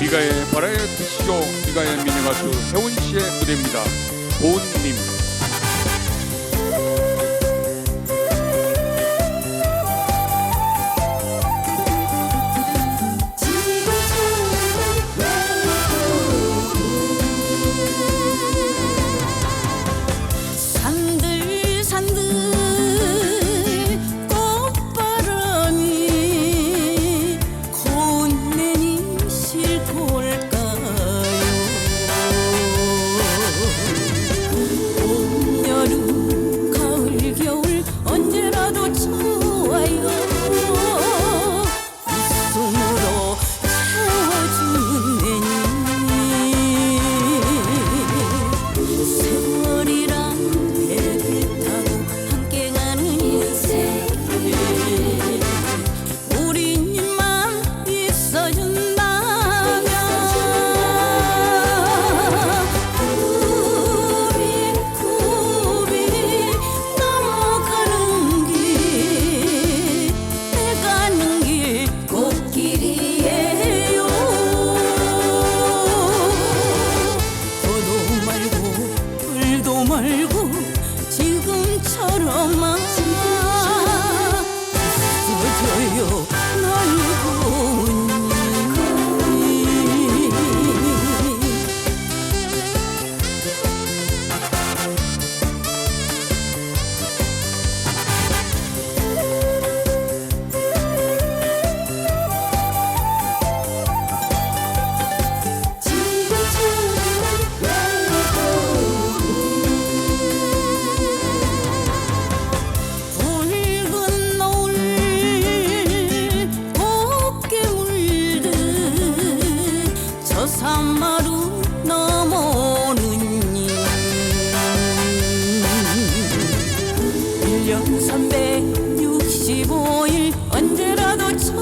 미가의 바라의 디쇼 미가의 미니가수 혜원 씨의 무대입니다. 고은님. 산마루 넘어오는 일. 1년 365일 언제라도 좋